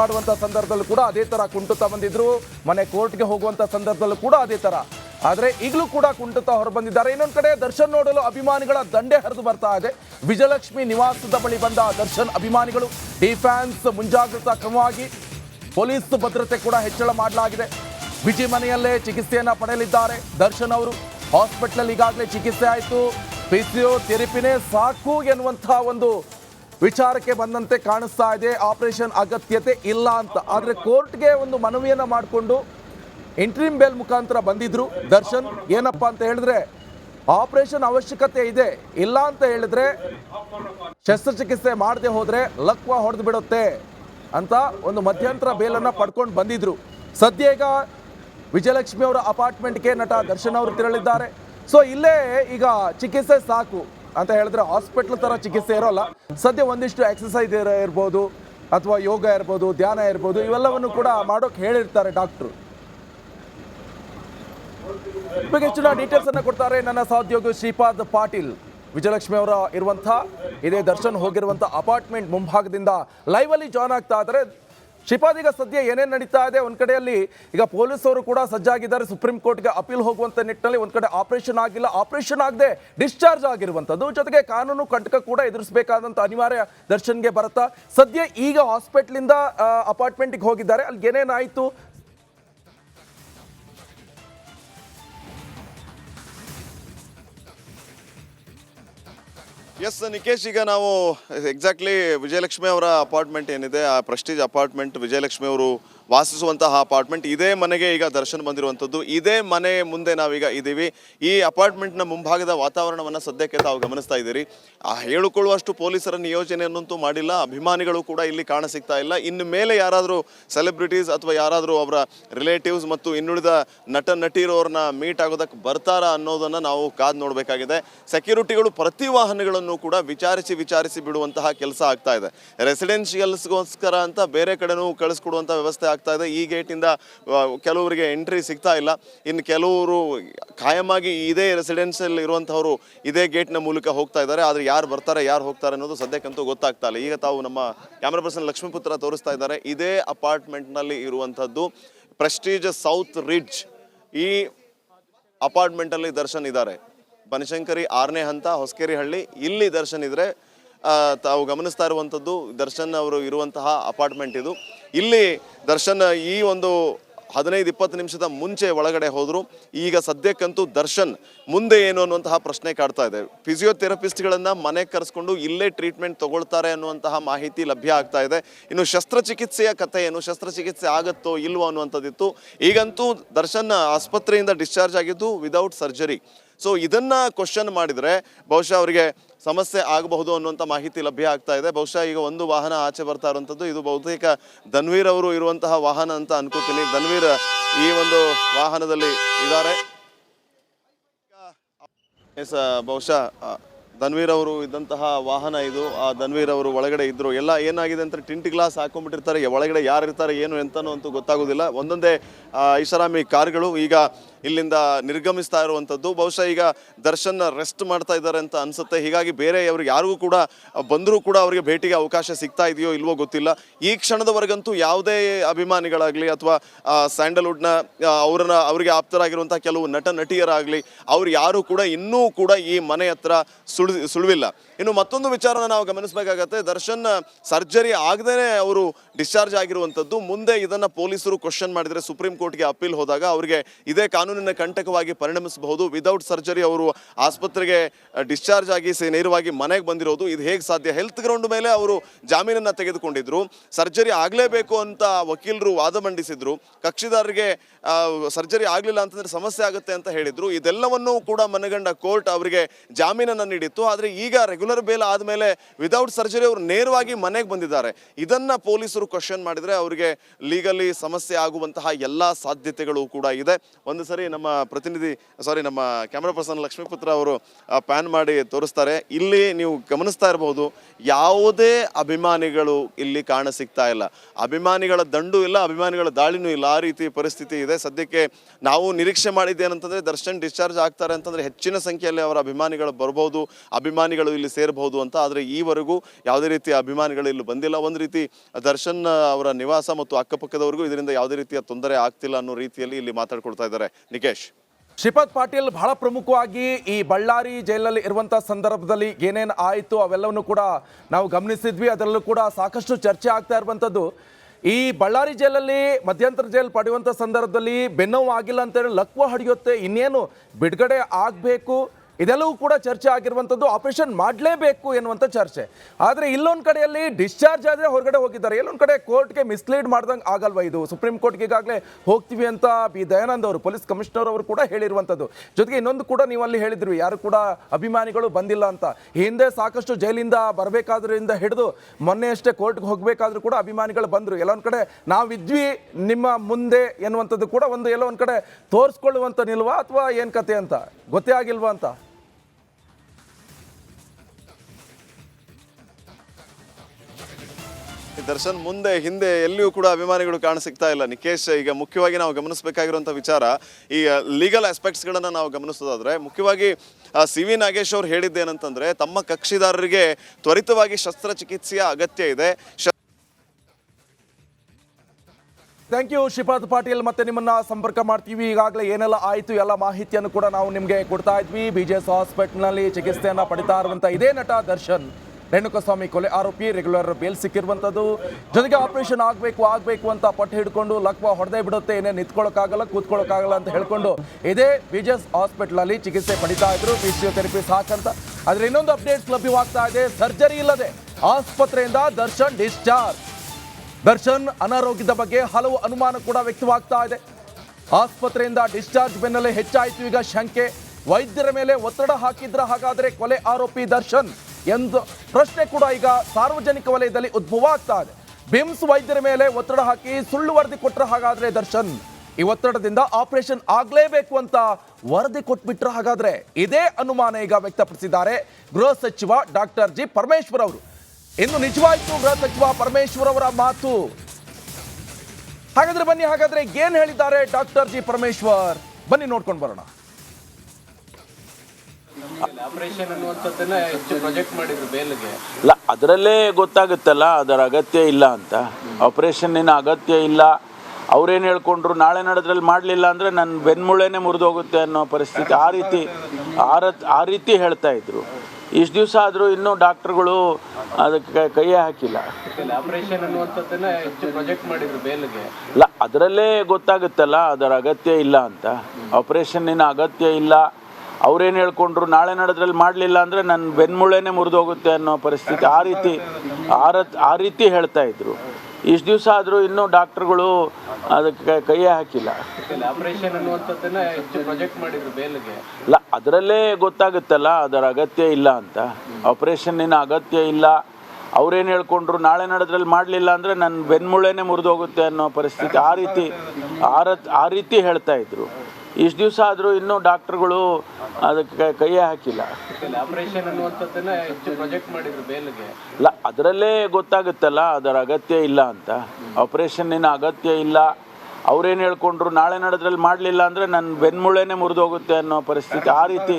ಮಾಡುವಂತ ಸಂದರ್ಭದಲ್ಲೂ ಕೂಡ ಅದೇ ತರ ಕುಂಟುತ್ತಾ ಬಂದಿದ್ರು. ಮನೆ ಕೋರ್ಟ್ಗೆ ಹೋಗುವಂತ ಸಂದರ್ಭದಲ್ಲೂ ಕೂಡ ಅದೇ ತರ. ಆದರೆ ಈಗಲೂ ಕೂಡ ಕುಂಟುತ್ತಾ ಹೊರಬಂದಿದ್ದಾರೆ ಇನ್ನೊಂದು ಕಡೆ ದರ್ಶನ್ ನೋಡಲು ಅಭಿಮಾನಿಗಳ ದಂಡೆ ಹರಿದು ಬರ್ತಾ ಇದೆ. ವಿಜಯಲಕ್ಷ್ಮಿ ನಿವಾಸದ ಬಳಿ ಬಂದ ದರ್ಶನ್ ಅಭಿಮಾನಿಗಳು ಡಿಫ್ಯಾನ್ಸ್ ಮುಂಜಾಗ್ರತಾ ಕ್ರಮವಾಗಿ ಪೊಲೀಸ್ ಭದ್ರತೆ ಕೂಡ ಹೆಚ್ಚಳ ಮಾಡಲಾಗಿದೆ. ವಿಜಿ ಮನೆಯಲ್ಲೇ ಚಿಕಿತ್ಸೆಯನ್ನ ಪಡೆಯಲಿದ್ದಾರೆ. ದರ್ಶನ್ ಅವರು ಹಾಸ್ಪಿಟ್ಲಲ್ಲಿ ಈಗಾಗಲೇ ಚಿಕಿತ್ಸೆ ಆಯಿತು. ಫಿಸಿಯೋಥೆರಪಿನೇ ಸಾಕು ಎನ್ನುವಂತಹ ಒಂದು ವಿಚಾರಕ್ಕೆ ಬಂದಂತೆ ಕಾಣಿಸ್ತಾ ಇದೆ, ಆಪರೇಷನ್ ಅಗತ್ಯತೆ ಇಲ್ಲ ಅಂತ. ಆದರೆ ಕೋರ್ಟ್ಗೆ ಒಂದು ಮನವಿಯನ್ನು ಮಾಡಿಕೊಂಡು ಇಂಟ್ರೀಮ್ ಬೇಲ್ ಮುಖಾಂತರ ಬಂದಿದ್ರು. ದರ್ಶನ್, ಏನಪ್ಪಾ ಅಂತ ಹೇಳಿದ್ರೆ, ಆಪರೇಷನ್ ಅವಶ್ಯಕತೆ ಇದೆ, ಇಲ್ಲ ಅಂತ ಹೇಳಿದ್ರೆ ಶಸ್ತ್ರಚಿಕಿತ್ಸೆ ಮಾಡದೆ ಹೋದ್ರೆ ಲಕ್ವ ಹೊಡೆದು ಬಿಡುತ್ತೆ ಅಂತ ಒಂದು ಮಧ್ಯಂತರ ಬೇಲನ್ನು ಪಡ್ಕೊಂಡು ಬಂದಿದ್ರು. ಸದ್ಯ ಈಗ ವಿಜಯಲಕ್ಷ್ಮಿ ಅವರ ಅಪಾರ್ಟ್ಮೆಂಟ್ಗೆ ನಟ ದರ್ಶನ್ ಅವರು ತೆರಳಿದ್ದಾರೆ. ಸೊ ಇಲ್ಲೇ ಈಗ ಚಿಕಿತ್ಸೆ ಸಾಕು. ಅಂತ ಹೇಳಿದ್ರೆ ಹಾಸ್ಪಿಟ್ಲ್ ತರ ಚಿಕಿತ್ಸೆ ಇರೋಲ್ಲ. ಸದ್ಯ ಒಂದಿಷ್ಟು ಎಕ್ಸಸೈಸ್ ಇರ್ಬೋದು, ಅಥವಾ ಯೋಗ ಇರ್ಬೋದು, ಧ್ಯಾನ ಇರ್ಬೋದು, ಇವೆಲ್ಲವನ್ನು ಕೂಡ ಮಾಡೋಕೆ ಹೇಳಿರ್ತಾರೆ ಡಾಕ್ಟ್ರು ಬಗ್ಗೆ ಹೆಚ್ಚಿನ ಡೀಟೇಲ್ಸ್ ಅನ್ನು ಕೊಡ್ತಾರೆ ನನ್ನ ಸಹೋದ್ಯೋಗಿ ಶ್ರೀಪಾದ್ ಪಾಟೀಲ್. ವಿಜಯಲಕ್ಷ್ಮಿ ಅವರ ಇರುವಂತಹ, ಇದೇ ದರ್ಶನ್ ಹೋಗಿರುವಂತಹ ಅಪಾರ್ಟ್ಮೆಂಟ್ ಮುಂಭಾಗದಿಂದ ಲೈವ್ ಅಲ್ಲಿ ಜಾಯ್ನ್ ಆಗ್ತಾ ಇದ್ದಾರೆ. ಶ್ರೀಪಾದ್ ಈಗ ಸದ್ಯ ಏನೇನು ನಡೀತಾ ಇದೆ? ಒಂದ್ ಕಡೆಯಲ್ಲಿ ಈಗ ಪೊಲೀಸರು ಕೂಡ ಸಜ್ಜಾಗಿದ್ದಾರೆ. ಸುಪ್ರೀಂ ಕೋರ್ಟ್ಗೆ ಅಪೀಲ್ ಹೋಗುವಂತ ನಿಟ್ಟಿನಲ್ಲಿ ಒಂದ್ ಕಡೆ ಆಪರೇಷನ್ ಆಗಿಲ್ಲ. ಆಪರೇಷನ್ ಆಗದೆ ಡಿಸ್ಚಾರ್ಜ್ ಆಗಿರುವಂಥದ್ದು ಜೊತೆಗೆ ಕಾನೂನು ಕಂಟಕ ಕೂಡ ಎದುರಿಸಬೇಕಾದಂತ ಅನಿವಾರ್ಯ ದರ್ಶನ್ಗೆ ಬರುತ್ತಾ? ಸದ್ಯ ಈಗ ಹಾಸ್ಪಿಟ್ಲಿಂದ ಅಪಾರ್ಟ್ಮೆಂಟ್ಗೆ ಹೋಗಿದ್ದಾರೆ. ಅಲ್ಲಿ ಏನೇನಾಯಿತು? ಎಸ್ ನಿಕೇಶ್ ಈಗ ನಾವು ಎಕ್ಸಾಕ್ಟ್ಲಿ ವಿಜಯಲಕ್ಷ್ಮಿ ಅವರ ಅಪಾರ್ಟ್ಮೆಂಟ್ ಏನಿದೆ ಆ ಪ್ರೆಸ್ಟೀಜ್ ಅಪಾರ್ಟ್ಮೆಂಟ್ ವಿಜಯಲಕ್ಷ್ಮಿ ಅವರು ವಾಸಿಸುವಂತಹ ಅಪಾರ್ಟ್ಮೆಂಟ್ ಇದೇ ಮನೆಗೆ ಈಗ ದರ್ಶನ ಬಂದಿರುವಂಥದ್ದು. ಇದೇ ಮನೆ ಮುಂದೆ ನಾವೀಗ ಇದ್ದೀವಿ. ಈ ಅಪಾರ್ಟ್ಮೆಂಟ್ನ ಮುಂಭಾಗದ ವಾತಾವರಣವನ್ನು ಸದ್ಯಕ್ಕೆ ತಾವು ಗಮನಿಸ್ತಾ ಇದ್ದೀರಿ. ಆ ಹೇಳಿಕೊಳ್ಳುವಷ್ಟು ಪೊಲೀಸರ ನಿಯೋಜನೆಯನ್ನಂತೂ ಮಾಡಿಲ್ಲ. ಅಭಿಮಾನಿಗಳು ಕೂಡ ಇಲ್ಲಿ ಕಾಣ ಸಿಗ್ತಾ ಇಲ್ಲ. ಇನ್ನು ಮೇಲೆ ಯಾರಾದರೂ ಸೆಲೆಬ್ರಿಟೀಸ್ ಅಥವಾ ಯಾರಾದರೂ ಅವರ ರಿಲೇಟಿವ್ಸ್ ಮತ್ತು ಇನ್ನುಳಿದ ನಟ ನಟಿರೋರನ್ನ ಮೀಟ್ ಆಗೋದಕ್ಕೆ ಬರ್ತಾರ ಅನ್ನೋದನ್ನು ನಾವು ಕಾದು ನೋಡಬೇಕಾಗಿದೆ. ಸೆಕ್ಯೂರಿಟಿಗಳು ಪ್ರತಿ ವಾಹನಗಳನ್ನು ಕೂಡ ವಿಚಾರಿಸಿ ವಿಚಾರಿಸಿ ಬಿಡುವಂತಹ ಕೆಲಸ ಆಗ್ತಾ ಇದೆ. ರೆಸಿಡೆನ್ಷಿಯಲ್ಸ್ಗೋಸ್ಕರ ಅಂತ ಬೇರೆ ಕಡೆನೂ ಕಳಿಸ್ಕೊಡುವಂಥ ವ್ಯವಸ್ಥೆ ಆಗ್ತಾ ಇದೆ. ಈ ಗೇಟಿಂದ ಕೆಲವರಿಗೆ ಎಂಟ್ರಿ ಸಿಗ್ತಾ ಇಲ್ಲ. ಇನ್ನು ಕೆಲವರು ಖಾಯಮಾಗಿ ಇದೇ ರೆಸಿಡೆನ್ಸಿಯಲ್ಲಿ ಇರುವಂಥವರು ಇದೇ ಗೇಟ್ನ ಮೂಲಕ ಹೋಗ್ತಾ ಇದ್ದಾರೆ. ಆದರೆ ಯಾರು ಬರ್ತಾರೆ, ಯಾರು ಹೋಗ್ತಾರೆ ಅನ್ನೋದು ಸದ್ಯಕ್ಕಂತೂ ಗೊತ್ತಾಗ್ತಾ ಇಲ್ಲ. ಈಗ ತಾವು ನಮ್ಮ ಕ್ಯಾಮ್ರಾ ಪರ್ಸನ್ ಲಕ್ಷ್ಮೀಪುತ್ರ ತೋರಿಸ್ತಾ ಇದ್ದಾರೆ. ಇದೇ ಅಪಾರ್ಟ್ಮೆಂಟ್ನಲ್ಲಿ ಇರುವಂಥದ್ದು ಪ್ರೆಸ್ಟೀಜ್ ಸೌತ್ ರಿಡ್ಜ್ ಈ ಅಪಾರ್ಟ್ಮೆಂಟಲ್ಲಿ ದರ್ಶನ್ ಇದ್ದಾರೆ. ಬನಶಂಕರಿ ಆರನೇ ಹಂತ ಹೊಸಕೆರೆ ಇಲ್ಲಿ ದರ್ಶನ್ ಇದ್ರೆ ತಾವು ಗಮನಿಸ್ತಾ ಇರುವಂಥದ್ದು ದರ್ಶನ್ ಅವರು ಇರುವಂತಹ ಅಪಾರ್ಟ್ಮೆಂಟ್ ಇದು. ಇಲ್ಲಿ ದರ್ಶನ್ ಈ ಒಂದು ಹದಿನೈದು ಇಪ್ಪತ್ತು ನಿಮಿಷದ ಮುಂಚೆ ಒಳಗಡೆ ಹೋದರು. ಈಗ ಸದ್ಯಕ್ಕಂತೂ ದರ್ಶನ್ ಮುಂದೆ ಏನು ಅನ್ನುವಂತಹ ಪ್ರಶ್ನೆ ಕಾಡ್ತಾ ಇದೆ. ಫಿಸಿಯೋಥೆರಪಿಸ್ಟ್ಗಳನ್ನು ಮನೆಗೆ ಕರೆಸ್ಕೊಂಡು ಇಲ್ಲೇ ಟ್ರೀಟ್ಮೆಂಟ್ ತಗೊಳ್ತಾರೆ ಅನ್ನುವಂತಹ ಮಾಹಿತಿ ಲಭ್ಯ ಆಗ್ತಾ ಇದೆ. ಇನ್ನು ಶಸ್ತ್ರಚಿಕಿತ್ಸೆಯ ಕಥೆ ಏನು, ಶಸ್ತ್ರಚಿಕಿತ್ಸೆ ಆಗುತ್ತೋ ಇಲ್ವೋ ಅನ್ನುವಂಥದ್ದಿತ್ತು. ಈಗಂತೂ ದರ್ಶನ್ ಆಸ್ಪತ್ರೆಯಿಂದ ಡಿಸ್ಚಾರ್ಜ್ ಆಗಿದ್ದು ವಿದೌಟ್ ಸರ್ಜರಿ ಸೊ ಇದನ್ನ ಕ್ವಶನ್ ಮಾಡಿದ್ರೆ ಬಹುಶಃ ಅವರಿಗೆ ಸಮಸ್ಯೆ ಆಗಬಹುದು ಅನ್ನುವಂಥ ಮಾಹಿತಿ ಲಭ್ಯ ಆಗ್ತಾ ಇದೆ. ಬಹುಶಃ ಈಗ ಒಂದು ವಾಹನ ಆಚೆ ಬರ್ತಾ ಇರುವಂಥದ್ದು ಇದು ಬಹುತೇಕ ಧನ್ವೀರ್ ಅವರು ಇರುವಂತಹ ವಾಹನ ಅಂತ ಅನ್ಕೋತೀನಿ. ಧನ್ವೀರ್, ಈ ಒಂದು ವಾಹನದಲ್ಲಿ ಇದ್ದಾರೆ. ಎಸ್ ಬಹುಶಃ ಧನ್ವೀರ್ ಅವರು ಇದ್ದಂತಹ ವಾಹನ ಇದು. ಆ ಧನ್ವೀರ್ ಅವರು ಒಳಗಡೆ ಇದ್ರು. ಎಲ್ಲ ಏನಾಗಿದೆ ಅಂತ ಟಿಂಟ್ ಗ್ಲಾಸ್ ಹಾಕೊಂಡ್ಬಿಟ್ಟಿರ್ತಾರೆ. ಒಳಗಡೆ ಯಾರು ಇರ್ತಾರೆ, ಏನು ಎಂತನೂ ಅಂತೂ ಗೊತ್ತಾಗೋದಿಲ್ಲ. ಒಂದೊಂದೇ ಐಷಾರಾಮಿ ಕಾರ್ಗಳು ಈಗ ಇಲ್ಲಿಂದ ನಿರ್ಗಮಿಸ್ತಾ ಇರುವಂಥದ್ದು ಬಹುಶಃ ಈಗ ದರ್ಶನ್ ರೆಸ್ಟ್ ಮಾಡ್ತಾ ಇದ್ದಾರೆ ಅಂತ ಅನ್ಸುತ್ತೆ. ಹೀಗಾಗಿ ಬೇರೆ ಅವ್ರಿಗೆ ಯಾರಿಗೂ ಕೂಡ, ಬಂದರೂ ಕೂಡ ಅವರಿಗೆ ಭೇಟಿಗೆ ಅವಕಾಶ ಸಿಗ್ತಾ ಇದೆಯೋ ಇಲ್ವೋ ಗೊತ್ತಿಲ್ಲ. ಈ ಕ್ಷಣದವರೆಗಂತೂ ಯಾವುದೇ ಅಭಿಮಾನಿಗಳಾಗಲಿ ಅಥವಾ ಸ್ಯಾಂಡಲ್ವುಡ್ನ ಅವರನ್ನ, ಅವರಿಗೆ ಆಪ್ತರಾಗಿರುವಂಥ ಕೆಲವು ನಟ ನಟಿಯರಾಗಲಿ ಅವ್ರು ಯಾರು ಕೂಡ ಇನ್ನೂ ಕೂಡ ಈ ಮನೆ ಹತ್ರ ಸುಳು ಸುಳುವಿಲ್ಲ. ಇನ್ನು ಮತ್ತೊಂದು ವಿಚಾರನ ನಾವು ಗಮನಿಸಬೇಕಾಗತ್ತೆ. ದರ್ಶನ್ ಸರ್ಜರಿ ಆಗದೇ ಅವರು ಡಿಸ್ಚಾರ್ಜ್ ಆಗಿರುವಂಥದ್ದು. ಮುಂದೆ ಇದನ್ನ ಪೊಲೀಸರು ಕ್ವಶನ್ ಮಾಡಿದರೆ ಸುಪ್ರೀಂ ಕೋರ್ಟ್ಗೆ ಅಪೀಲ್ ಹೋದಾಗ ಅವರಿಗೆ ಇದೇ ಕಾನೂನಿನ ಕಂಟಕವಾಗಿ ಪರಿಣಮಿಸಬಹುದು. ವಿದೌಟ್ ಸರ್ಜರಿ ಅವರು ಆಸ್ಪತ್ರೆಗೆ ಡಿಸ್ಚಾರ್ಜ್ ಆಗಿ ನೇರವಾಗಿ ಮನೆಗೆ ಬಂದಿರೋದು. ಇದು ಹೇಗೆ ಸಾಧ್ಯ? ಹೆಲ್ತ್ ಗ್ರೌಂಡ್ ಮೇಲೆ ಅವರು ಜಾಮೀನನ್ನ ತೆಗೆದುಕೊಂಡಿದ್ರು. ಸರ್ಜರಿ ಆಗಲೇಬೇಕು ಅಂತ ವಕೀಲರು ವಾದ ಮಂಡಿಸಿದ್ರು. ಕಕ್ಷಿದಾರರಿಗೆ ಸರ್ಜರಿ ಆಗಲಿಲ್ಲ ಅಂತಂದ್ರೆ ಸಮಸ್ಯೆ ಆಗುತ್ತೆ ಅಂತ ಹೇಳಿದ್ರು. ಇದೆಲ್ಲವನ್ನೂ ಕೂಡ ಮನಗಂಡ ಕೋರ್ಟ್ ಅವರಿಗೆ ಜಾಮೀನನ್ನು ನೀಡಿತ್ತು. ಆದರೆ ಈಗ ರೆಗ್ಯುಲರ್ ಬೇಲ್ ಆದಮೇಲೆ ವಿದೌಟ್ ಸರ್ಜರಿ ಅವರು ನೇರವಾಗಿ ಮನೆಗೆ ಬಂದಿದ್ದಾರೆ. ಇದನ್ನ ಪೊಲೀಸರು ಕ್ವಶನ್ ಮಾಡಿದ್ರೆ ಅವರಿಗೆ ಲೀಗಲಿ ಸಮಸ್ಯೆ ಆಗುವಂತಹ ಎಲ್ಲ ಸಾಧ್ಯತೆಗಳು ಕೂಡ ಇದೆ. ಒಂದು ಸರಿ ನಮ್ಮ ಪ್ರತಿನಿಧಿ ಸಾರಿ ನಮ್ಮ ಕ್ಯಾಮ್ರಾ ಪರ್ಸನ್ ಲಕ್ಷ್ಮೀಪುತ್ರ ಅವರು ಪ್ಯಾನ್ ಮಾಡಿ ತೋರಿಸ್ತಾರೆ. ಇಲ್ಲಿ ನೀವು ಗಮನಿಸ್ತಾ ಇರಬಹುದು ಯಾವುದೇ ಅಭಿಮಾನಿಗಳು ಇಲ್ಲಿ ಕಾಣ ಸಿಗ್ತಾ ಇಲ್ಲ. ಅಭಿಮಾನಿಗಳ ದಂಡು ಇಲ್ಲ, ಅಭಿಮಾನಿಗಳ ದಾಳಿನೂ ಇಲ್ಲ. ಆ ರೀತಿ ಪರಿಸ್ಥಿತಿ ಇದೆ. ಸದ್ಯಕ್ಕೆ ನಾವು ನಿರೀಕ್ಷೆ ಮಾಡಿದ್ದೇನಂತಂದ್ರೆ ದರ್ಶನ್ ಡಿಸ್ಚಾರ್ಜ್ ಆಗ್ತಾರೆ ಅಂತಂದ್ರೆ ಹೆಚ್ಚಿನ ಸಂಖ್ಯೆಯಲ್ಲಿ ಅವರ ಅಭಿಮಾನಿಗಳು ಬರ್ಬೋದು. ಅಭಿಮಾನಿಗಳು ಇಲ್ಲಿ ಸೇರಬಹುದು ಅಂತ. ಆದರೆ ಈವರೆಗೂ ಯಾವುದೇ ರೀತಿಯ ಅಭಿಮಾನಿಗಳು ಇಲ್ಲಿ ಬಂದಿಲ್ಲ. ಒಂದು ರೀತಿ ದರ್ಶನ್ ಅವರ ನಿವಾಸ ಮತ್ತು ಅಕ್ಕಪಕ್ಕದವರೆಗೂ ಇದರಿಂದ ಯಾವುದೇ ರೀತಿಯ ತೊಂದರೆ ಆಗ್ತಿಲ್ಲ ಅನ್ನೋ ರೀತಿಯಲ್ಲಿ ಇಲ್ಲಿ ಮಾತಾಡ್ಕೊಳ್ತಾ ಇದ್ದಾರೆ ನಿಕೇಶ್. ಶ್ರೀಪಾದ್ ಪಾಟೀಲ್ ಬಹಳ ಪ್ರಮುಖವಾಗಿ ಈ ಬಳ್ಳಾರಿ ಜೈಲಲ್ಲಿ ಇರುವಂಥ ಸಂದರ್ಭದಲ್ಲಿ ಏನೇನು ಆಯಿತು ಅವೆಲ್ಲವನ್ನು ಕೂಡ ನಾವು ಗಮನಿಸಿದ್ವಿ. ಅದರಲ್ಲೂ ಕೂಡ ಸಾಕಷ್ಟು ಚರ್ಚೆ ಆಗ್ತಾ ಇರುವಂಥದ್ದು ಈ ಬಳ್ಳಾರಿ ಜೈಲಲ್ಲಿ ಮಧ್ಯಂತರ ಜೈಲ್ ಪಡೆಯುವಂಥ ಸಂದರ್ಭದಲ್ಲಿ ಬೆನ್ನೋವು ಆಗಿಲ್ಲ ಅಂತೇಳಿ ಲಕ್ವ ಹಡಿಯುತ್ತೆ. ಇನ್ನೇನು ಬಿಡುಗಡೆ ಆಗಬೇಕು? ಇದೆಲ್ಲವೂ ಕೂಡ ಚರ್ಚೆ ಆಗಿರುವಂಥದ್ದು ಆಪರೇಷನ್ ಮಾಡಲೇಬೇಕು ಎನ್ನುವಂಥ ಚರ್ಚೆ. ಆದರೆ ಇಲ್ಲೊಂದು ಕಡೆಯಲ್ಲಿ ಡಿಸ್ಚಾರ್ಜ್ ಆದರೆ ಹೊರಗಡೆ ಹೋಗಿದ್ದಾರೆ. ಎಲ್ಲೊಂದು ಕಡೆ ಕೋರ್ಟ್ಗೆ ಮಿಸ್ಲೀಡ್ ಮಾಡ್ದಂಗೆ ಆಗಲ್ವಾ ಇದು? ಸುಪ್ರೀಂ ಕೋರ್ಟ್ಗೆ ಈಗಾಗಲೇ ಹೋಗ್ತೀವಿ ಅಂತ ಬಿ. ದಯಾನಂದ್ ಅವರು, ಪೊಲೀಸ್ ಕಮಿಷನರ್ ಅವರು ಕೂಡ ಹೇಳಿರುವಂಥದ್ದು. ಜೊತೆಗೆ ಇನ್ನೊಂದು ಕೂಡ ನೀವು ಅಲ್ಲಿ ಹೇಳಿದ್ರು, ಯಾರು ಕೂಡ ಅಭಿಮಾನಿಗಳು ಬಂದಿಲ್ಲ ಅಂತ. ಹಿಂದೆ ಸಾಕಷ್ಟು ಜೈಲಿಂದ ಬರಬೇಕಾದ್ರಿಂದ ಹಿಡಿದು ಮೊನ್ನೆ ಅಷ್ಟೇ ಕೋರ್ಟ್ಗೆ ಹೋಗಬೇಕಾದ್ರೂ ಕೂಡ ಅಭಿಮಾನಿಗಳು ಬಂದರು. ಎಲ್ಲೊಂದು ಕಡೆ ನಾವಿದ್ವಿ ನಿಮ್ಮ ಮುಂದೆ ಎನ್ನುವಂಥದ್ದು ಕೂಡ ಒಂದು ಎಲ್ಲೋ ಒಂದು ಕಡೆ ತೋರಿಸ್ಕೊಳ್ಳುವಂಥ ನಿಲ್ವಾ ಅಥವಾ ಏನು ಕತೆ ಅಂತ? ಗೊತ್ತೇ ಆಗಿಲ್ವಾ ಅಂತ? ದರ್ಶನ್, ಮುಂದೆ, ಹಿಂದೆ ಎಲ್ಲಿಯೂ ಕೂಡ ಅಭಿಮಾನಿಗಳು ಕಾಣ ಇಲ್ಲ. ನಿಕೇಶ್, ಈಗ ಮುಖ್ಯವಾಗಿ ನಾವು ಗಮನಿಸಬೇಕಾಗಿರುವಂಥ ವಿಚಾರ, ಈ ಲೀಗಲ್ ಆಸ್ಪೆಕ್ಟ್ಸ್ಗಳನ್ನು ನಾವು ಗಮನಿಸೋದಾದ್ರೆ, ಮುಖ್ಯವಾಗಿ ಸಿ ವಿ ನಾಗೇಶ್ ಅವರು ಹೇಳಿದ್ದೇನಂತಂದ್ರೆ, ತಮ್ಮ ಕಕ್ಷಿದಾರರಿಗೆ ತ್ವರಿತವಾಗಿ ಶಸ್ತ್ರಚಿಕಿತ್ಸೆಯ ಅಗತ್ಯ ಇದೆ. Thank you Shripad Patil. ಮತ್ತೆ ನಿಮ್ಮನ್ನ ಸಂಪರ್ಕ ಮಾಡ್ತೀವಿ. ಈಗಾಗಲೇ ಏನೆಲ್ಲ ಆಯಿತು, ಎಲ್ಲ ಮಾಹಿತಿಯನ್ನು ಕೂಡ ನಾವು ನಿಮಗೆ ಕೊಡ್ತಾ ಇದ್ವಿ. ಬಿ ಜೆ ಎಸ್ ಹಾಸ್ಪಿಟಲ್ನಲ್ಲಿ ಚಿಕಿತ್ಸೆಯನ್ನು ಪಡಿತಾ ಇರುವಂಥ ಇದೇ ನಟ ದರ್ಶನ್. ರೇಣುಕಸ್ವಾಮಿ ಕೊಲೆ ಆರೋಪಿ ರೆಗ್ಯುಲರ್ ಬೇಲ್ ಸಿಕ್ಕಿರುವಂಥದ್ದು. ಜೊತೆಗೆ ಆಪರೇಷನ್ ಆಗಬೇಕು ಆಗಬೇಕು ಅಂತ ಪಟ್ಟು ಹಿಡ್ಕೊಂಡು ಲಕ್ವ ಹೊಡೆದೇ ಬಿಡುತ್ತೆ, ಏನೇ ನಿಂತ್ಕೊಳ್ಳೋಕ್ಕಾಗಲ್ಲ, ಕೂತ್ಕೊಳ್ಳೋಕ್ಕಾಗಲ್ಲ ಅಂತ ಹೇಳ್ಕೊಂಡು ಇದೇ ಬಿ ಜೆ ಎಸ್ ಹಾಸ್ಪಿಟಲಲ್ಲಿ ಚಿಕಿತ್ಸೆ ಪಡಿತಾ ಇದ್ರು. ಫಿಸಿಯೋಥೆರಪಿ ಸಾಕಂತ. ಆದರೆ ಇನ್ನೊಂದು ಅಪ್ಡೇಟ್ಸ್ ಲಭ್ಯವಾಗ್ತಾ ಇದೆ. ಸರ್ಜರಿ ಇಲ್ಲದೆ ಆಸ್ಪತ್ರೆಯಿಂದ ದರ್ಶನ್ ಡಿಸ್ಚಾರ್ಜ್ ದರ್ಶನ್ ಅನಾರೋಗ್ಯದ ಬಗ್ಗೆ ಹಲವು ಅನುಮಾನ ಕೂಡ ವ್ಯಕ್ತವಾಗ್ತಾ ಇದೆ. ಆಸ್ಪತ್ರೆಯಿಂದ ಡಿಸ್ಚಾರ್ಜ್ ಬೆನ್ನಲ್ಲೇ ಹೆಚ್ಚಾಯಿತು ಈಗ ಶಂಕೆ. ವೈದ್ಯರ ಮೇಲೆ ಒತ್ತಡ ಹಾಕಿದ್ರ ಹಾಗಾದರೆ ಕೊಲೆ ಆರೋಪಿ ದರ್ಶನ್. ಎಂದು ಪ್ರಶ್ನೆ ಕೂಡ ಈಗ ಸಾರ್ವಜನಿಕ ವಲಯದಲ್ಲಿ ಉದ್ಭವ ಆಗ್ತಾ ಇದೆ. ಬಿಮ್ಸ್ ವೈದ್ಯರ ಮೇಲೆ ಒತ್ತಡ ಹಾಕಿ ಸುಳ್ಳು ವರದಿ ಕೊಟ್ಟರೆ ಹಾಗಾದ್ರೆ ದರ್ಶನ್? ಈ ಒತ್ತಡದಿಂದ ಆಪರೇಷನ್ ಆಗಲೇಬೇಕು ಅಂತ ವರದಿ ಕೊಟ್ಬಿಟ್ರೆ ಹಾಗಾದ್ರೆ ಇದೇ ಅನುಮಾನ ಈಗ ವ್ಯಕ್ತಪಡಿಸಿದ್ದಾರೆ ಗೃಹ ಸಚಿವ ಡಾಕ್ಟರ್ ಜಿ ಪರಮೇಶ್ವರ್ ಅವರು. ಇನ್ನು ನಿಜವಾಯಿತು ಗೃಹ ಸಚಿವ ಪರಮೇಶ್ವರ್ ಅವರ ಮಾತು? ಹಾಗಾದ್ರೆ ಬನ್ನಿ, ಹಾಗಾದ್ರೆ ಏನ್ ಹೇಳಿದ್ದಾರೆ ಡಾಕ್ಟರ್ ಜಿ ಪರಮೇಶ್ವರ್? ಬನ್ನಿ ನೋಡ್ಕೊಂಡು ಬರೋಣ. ಇಲ್ಲ ಅದರಲ್ಲೇ ಗೊತ್ತಾಗುತ್ತಲ್ಲ ಅದರ ಅಗತ್ಯ ಇಲ್ಲ ಅಂತ. ಆಪರೇಷನ್ನಿನ ಅಗತ್ಯ ಇಲ್ಲ. ಅವ್ರೇನು ಹೇಳ್ಕೊಂಡ್ರು ನಾಳೆ ನಡೆದ್ರಲ್ಲಿ ಮಾಡಲಿಲ್ಲ ಅಂದರೆ ನನ್ನ ಬೆನ್ಮೂಳೆನೇ ಮುರಿದೋಗುತ್ತೆ ಅನ್ನೋ ಪರಿಸ್ಥಿತಿ ಆ ರೀತಿ ಆ ಆ ರೀತಿ ಹೇಳ್ತಾ ಇದ್ರು. ಇಷ್ಟು ದಿವಸ ಆದರೂ ಇನ್ನೂ ಡಾಕ್ಟ್ರುಗಳು ಅದಕ್ಕೆ ಕೈಯೇ ಹಾಕಿಲ್ಲ. ಇಲ್ಲ ಅದರಲ್ಲೇ ಗೊತ್ತಾಗುತ್ತಲ್ಲ ಅದರ ಅಗತ್ಯ ಇಲ್ಲ ಅಂತ. ಆಪರೇಷನ್ನಿನ ಅಗತ್ಯ ಇಲ್ಲ. ಅವ್ರೇನು ಹೇಳ್ಕೊಂಡ್ರು ನಾಳೆ ನಡೆದ್ರಲ್ಲಿ ಮಾಡಲಿಲ್ಲ ಅಂದರೆ ನನ್ನ ಬೆನ್ಮೂಳೆನೇ ಮುರಿದೋಗುತ್ತೆ ಅನ್ನೋ ಪರಿಸ್ಥಿತಿ ಆ ರೀತಿ ಆ ಆ ರೀತಿ ಹೇಳ್ತಾ ಇದ್ರು. ಇಷ್ಟು ದಿವಸ ಆದರೂ ಇನ್ನೂ ಡಾಕ್ಟ್ರುಗಳು ಅದಕ್ಕೆ ಕೈಯೇ ಹಾಕಿಲ್ಲ. ಇಲ್ಲ ಅದರಲ್ಲೇ ಗೊತ್ತಾಗುತ್ತಲ್ಲ ಅದರ ಅಗತ್ಯ ಇಲ್ಲ ಅಂತ. ಆಪ್ರೇಷನ್ನಿನ ಅಗತ್ಯ ಇಲ್ಲ. ಅವ್ರೇನು ಹೇಳ್ಕೊಂಡ್ರು ನಾಳೆ ನಡೆದ್ರಲ್ಲಿ ಮಾಡಲಿಲ್ಲ ಅಂದರೆ ನನ್ನ ಬೆನ್ಮೂಳೆನೇ ಮುರಿದೋಗುತ್ತೆ ಅನ್ನೋ ಪರಿಸ್ಥಿತಿ ಆ ರೀತಿ ಆ ರೀತಿ ಹೇಳ್ತಾ ಇದ್ರು. ಇಷ್ಟು ದಿವಸ ಆದರೂ ಇನ್ನೂ ಡಾಕ್ಟ್ರುಗಳು ಅದಕ್ಕೆ ಕೈಯೇ ಹಾಕಿಲ್ಲ. ಇಲ್ಲ ಅದರಲ್ಲೇ ಗೊತ್ತಾಗುತ್ತಲ್ಲ ಅದರ ಅಗತ್ಯ ಇಲ್ಲ ಅಂತ. ಆಪ್ರೇಷನ್ನಿನ ಅಗತ್ಯ ಇಲ್ಲ. ಅವ್ರೇನು ಹೇಳ್ಕೊಂಡ್ರು ನಾಳೆ ನಡೆದ್ರಲ್ಲಿ ಮಾಡಲಿಲ್ಲ ಅಂದರೆ ನನ್ನ ಬೆನ್ಮೂಳೆನೇ ಮುರಿದೋಗುತ್ತೆ ಅನ್ನೋ ಪರಿಸ್ಥಿತಿ ಆ ರೀತಿ.